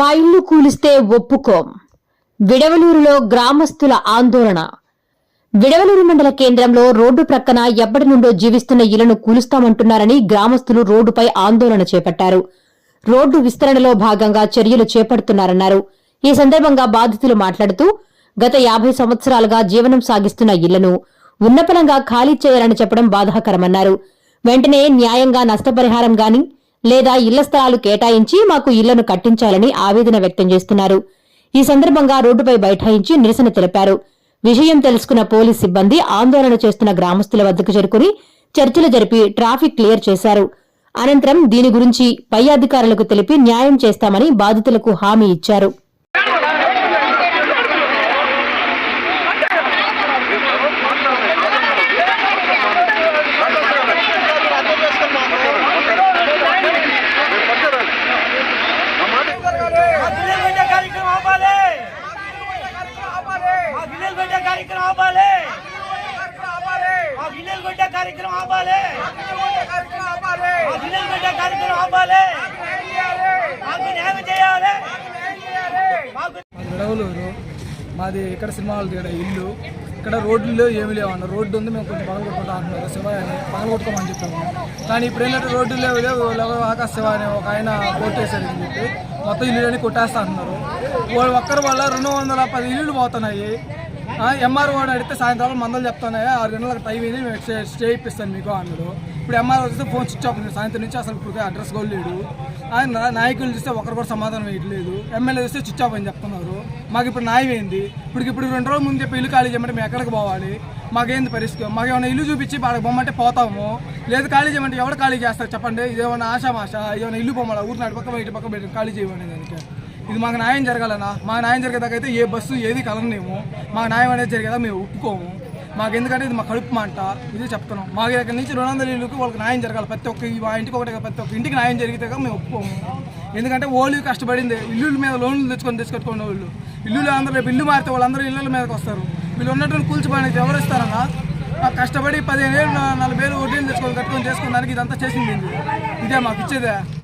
మా ఇల్లు కూలిస్తే ఒప్పుకోం. విడవలూరులో గ్రామస్తుల ఆందోళన. విడవలూరు మండల కేంద్రంలో రోడ్డు ప్రక్కన ఎప్పటి నుండో జీవిస్తున్న ఇళ్ళను కూలుస్తామంటున్నారని గ్రామస్తులు రోడ్డుపై ఆందోళన చేపట్టారు. రోడ్డు విస్తరణలో భాగంగా చర్యలు చేపడుతున్నారన్నారు. ఈ సందర్భంగా బాధితులు మాట్లాడుతూ గత యాభై సంవత్సరాలుగా జీవనం సాగిస్తున్న ఇళ్ళను ఉన్నపలంగా ఖాళీ చేయాలని చెప్పడం బాధాకరమన్నారు. వెంటనే న్యాయంగా నష్టపరిహారం గాని లేదా ఇళ్ళ స్థలాలు కేటాయించి మాకు ఇళ్ళను కట్టించాలని ఆవేదన వ్యక్తం చేస్తున్నారు. ఈ సందర్భంగా రోడ్డుపై బైఠాయించి నిరసన తెలిపారు. విషయం తెలుసుకున్న పోలీస్ సిబ్బంది ఆందోళన చేస్తున్న గ్రామస్తుల వద్దకు చేరుకుని చర్చలు జరిపి ట్రాఫిక్ క్లియర్ చేశారు. అనంతరం దీని గురించి పై అధికారులకు తెలిపి న్యాయం చేస్తామని బాధితులకు హామీ ఇచ్చారు మా గిన్నెలు పెట్టే కార్యక్రమం ఆపాలి మా గిన్నెలు పెట్టే కార్యక్రమం ఆపాలి మా గిన్నెలు పెట్టే కార్యక్రమం ఆపాలి అభినందన పెట్టే కార్యక్రమం ఆపాలి మాకు న్యాయం చేయాలి. మాది విడవలూరు. మాది ఇక్కడ సినిమా హాల్ దగ్గర ఇల్లు. ఇక్కడ రోడ్లు ఏమి లేవు అన్న. రోడ్డు ఉంది మేము కొంచెం పగల కొట్టుకుంటా అంటున్నారు. శివ అని పగల కొట్టుకోమని చెప్పాము కానీ ఇప్పుడు ఏంటంటే రోడ్డు లేవు లేవు. ఆకాశ శివ అని ఒక ఆయన కోర్టు అని చెప్పి మొత్తం ఇల్లులని కొట్టేస్తా అంటున్నారు. వాళ్ళు ఒక్కరి వల్ల రెండు వందల పది ఇల్లులు పోతున్నాయి. ఎంఆర్ఓ అడిగితే సాయంత్రం మందలు చెప్తున్నాయి. ఆరు గంటలకు టైం అయింది మేము స్టే ఇప్పిస్తాను మీకు అన్నాడు. ఇప్పుడు ఎంఆర్ఓ వస్తే ఫోన్ స్విచ్ ఆఫ్ సాయంత్రం నుంచి అసలు ఇప్పుడు అడ్రస్ కూడా లేడు. ఆయన నాయకులు చూస్తే ఒకరు కూడా సమాధానం వేయట్లేదు ఎమ్మెల్యే చూస్తే స్విచ్ ఆఫ్ అని చెప్తున్నారు. మాకు ఇప్పుడు న్యాయం ఏంది? ఇప్పుడు ఇప్పుడు రెండు రోజుల ముందు చెప్పి ఇల్లు ఖాళీ చేయమంటే మేము ఎక్కడికి పోవాలి? మాకేంది పరిస్థితి? మాకు ఏమైనా ఇల్లు చూపించి వాళ్ళకి బొమ్మంటే పోతాము. లేదు ఖాళీ చేయమంటే ఎవరు ఖాళీ చేస్తారు చెప్పండి? ఇదేమన్నా ఆశామాష ఏమైనా ఇల్లు బొమ్మల? ఊరు నాటి పక్క ఇటు పక్క పెట్టి ఖాళీ చేయమని దానికి. ఇది మాకు న్యాయం జరగాలన్నా మా న్యాయం జరిగేదాకైతే ఏ బస్సు ఏది కలనేమో మా న్యాయం అనేది జరిగేదా? మేము ఒప్పుకోము. మాకు ఎందుకంటే ఇది మా కడుపు మంట. ఇది చెప్తున్నాం. మాకు ఇక్కడ నుంచి రెండు వందల ఇళ్ళకి వాళ్ళకి న్యాయం జరగాలి. ప్రతి ఒక్క మా ఇంటికి ఒకటి ప్రతి ఒక్క ఇంటికి న్యాయం జరిగితే మేము ఒప్పుకోము. ఎందుకంటే ఓళ్ళు కష్టపడింది. ఇల్లుల మీద లోన్లు తెచ్చుకొని తెచ్చుకొట్టుకునే వాళ్ళు ఇల్లులు అందరూ రేపు ఇల్లు మారితే వాళ్ళందరూ ఇళ్ళ మీదకి వస్తారు. వీళ్ళు ఉన్నటువంటి కూల్చిపోయినది ఎవరు ఇస్తారన్నా మాకు కష్టపడి పదిహేను వేలు నలభై వేలు వడ్డీలు తెచ్చుకొని కట్టుకొని చేసుకున్న దానికి ఇదంతా చేసింది ఇదే మాకు ఇచ్చేదే.